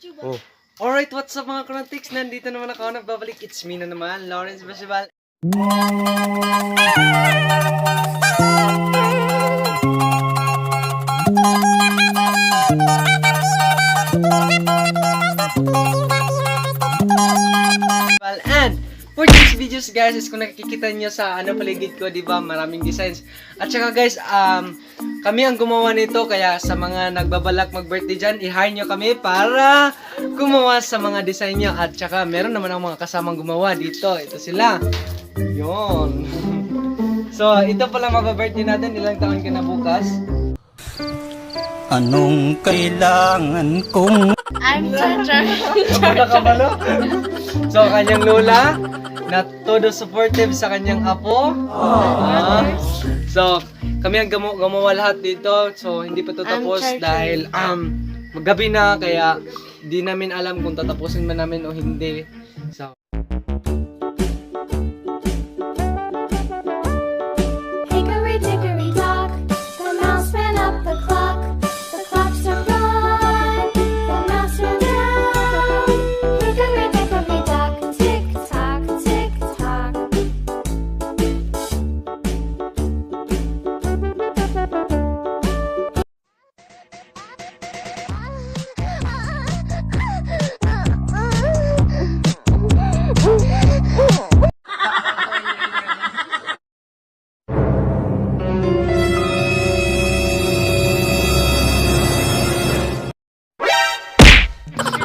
Oh. Alright, what's up mga Chronatics? Nandito naman ako, nagbabalik. It's me na naman, Lawrence Basibal. And for these videos guys, is kung nakikita nyo sa ano paligid ko, di ba, maraming designs. At saka guys, um, kami ang gumawa nito, kaya sa mga nagbabalak mag-birthday dyan, i-hire nyo kami para gumawa sa mga design nyo. At saka meron naman ang mga kasamang gumawa dito. Ito sila. Yon. So, ito pala mababirthday natin. Ilang taon ka na bukas? Anong kailangan kong I'm ba, no? So, kanyang lola, na todo supportive sa kanyang apo. Ah. so, kami ang gamu- gumawa lahat dito. So, hindi pa to tapos dahil um, maggabi na, kaya di namin alam kung tatapusin man namin o hindi. So,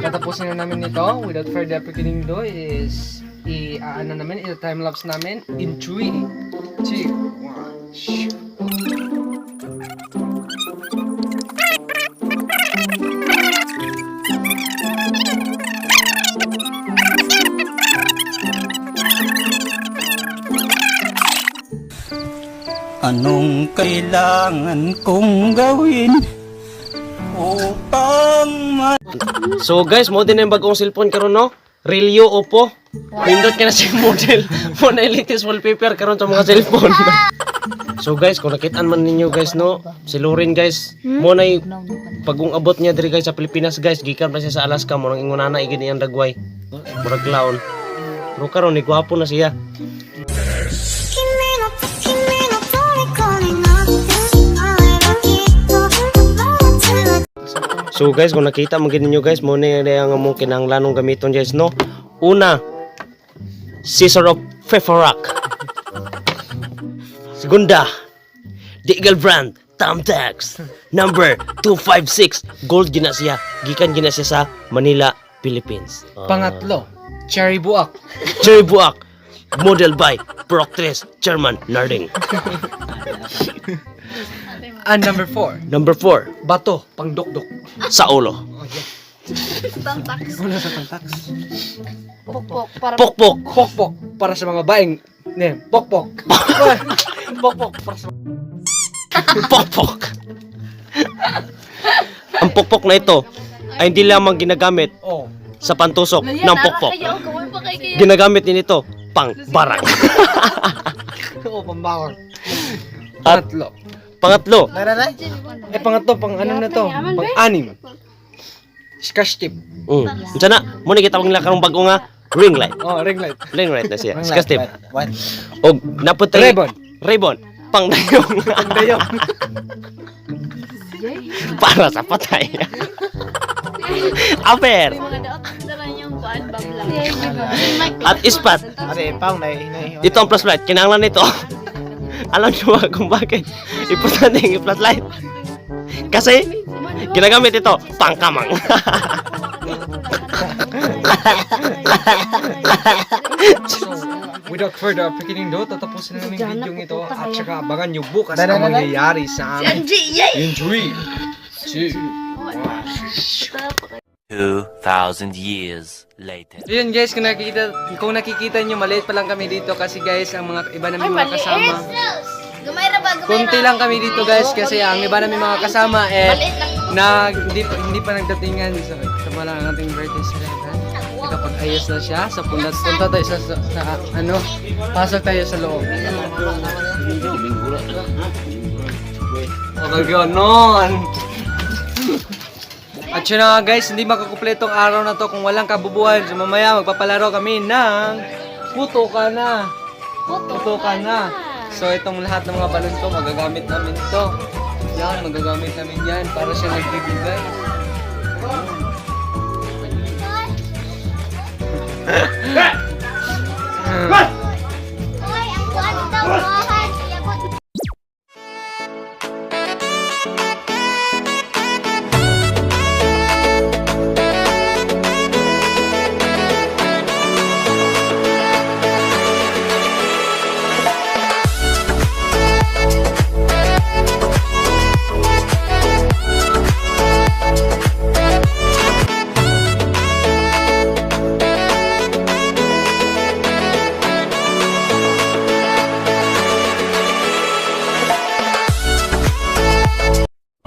katapusin na namin ito. Without further beginning do is i-ano namin, i-time lapse namin in 3, 2, 1, shoot. Anong kailangan kong gawin So guys, mo din ang bagong cellphone karon no? Relio Oppo. Pindot ka na siya model. Mo na latest wallpaper karon sa mga cellphone. so guys, kung nakitaan man ninyo guys no, si Lorin guys, mo na pagong abot niya diri guys sa Pilipinas guys, gikan pa siya sa Alaska mo nang ingunana igin iyang dagway. Murag clown. Pero karon ni gwapo na siya. 君 So guys, kung nakita mo ninyo guys, mo na yung among kinahanglanong gamiton guys no. Una, scissor of Feforak. Segunda, the Eagle brand, Thumbtacks. Number 256, gold gina siya. Gikan gina siya sa Manila, Philippines. Ah, Pangatlo, cherry buak. Cherry Buak, model by Proctres, German, Narding. And number 4, Number 4, bato, pangdokdok. sa ulo. Tantax. Wala sa tantax. Pokpok. Para Pokpok, Pokpok, para sa mga baeng. Ne, pokpok. pokpok, para sa pokpok. Ang pokpok na ito ay hindi lamang ginagamit Oh. sa pantusok ng pokpok. Pa kay. Ginagamit din ito pang barang. Oo, pambawal. At- Pangatlo. Pangatlo, Eh, pangatlo, pang ano na to? Pang anim. Scotch tip. mm, unsa na, mo ni kita pang karong bago nga ring light. Oh, ring light. Ring light na siya. Skas tip. What? Og naputay Ribbon. Ribbon. Pang dayong Dayo. para sa patay. Aper at ispat. Pang Ito ang flashlight. Kinahanglan nito. Alam niyo ba kung bakit? Importante yung flashlight. Kasi ginagamit ito pangkamang. So, without further beginning do, tatapusin na namin video ito at saka abangan nyo bukas ang mangyayari sa amin. In 3, 2, 2,000 years later. Yun guys, kung nakikita, kung nakikita nyo, maliit pa lang kami dito kasi guys, ang mga iba namin mga kasama. Gumayra ba? Gumayra. Konti lang kami dito guys kasi ang iba namin mga kasama eh na hindi pa, hindi pa nagdatingan sa sama lang ang ating birthday celebration. Kapag ayos na siya, sa punta, punta tayo sa, sa, sa ano, pasok tayo sa loob. Okay, ganon. At yun na nga guys, hindi makakumpletong araw na to kung walang kabubuhan. So mamaya magpapalaro kami ng puto ka na. Puto ka na. So itong lahat ng mga balon ko, magagamit namin to. Yan, magagamit namin yan para siya nagbibigay. Hoy,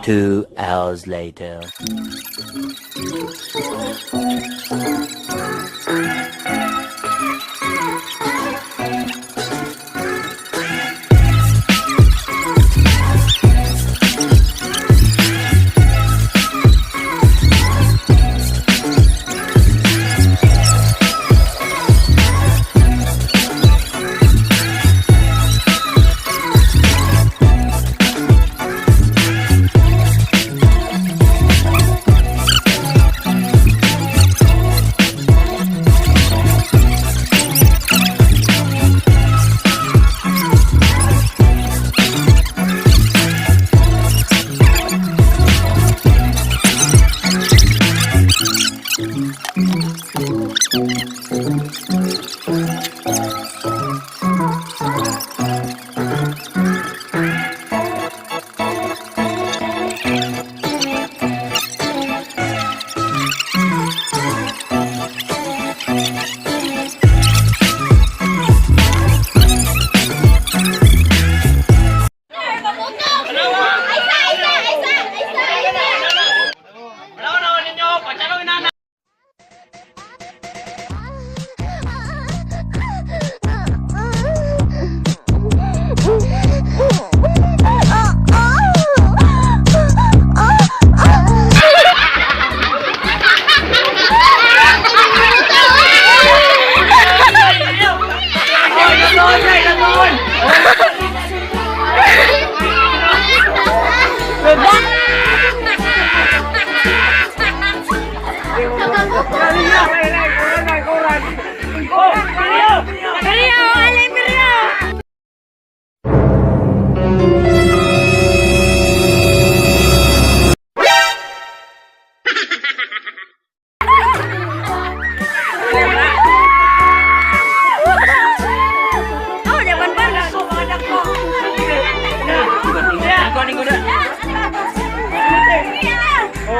Two hours later.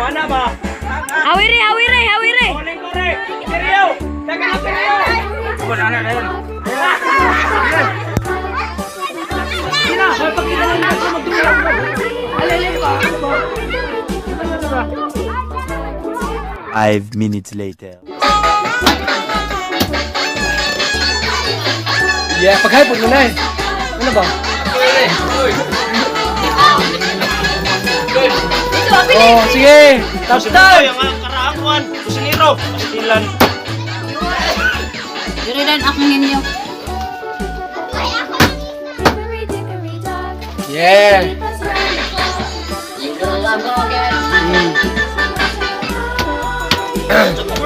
Hawiri, hawiri, hawiri. Five minutes later. Yeah, paghaipon mo na eh. Ano ba? Oh, sige. Top time. Ang karaakuan, kusinero, pastilan. Diri dan ako ninyo. Yeah. Mm.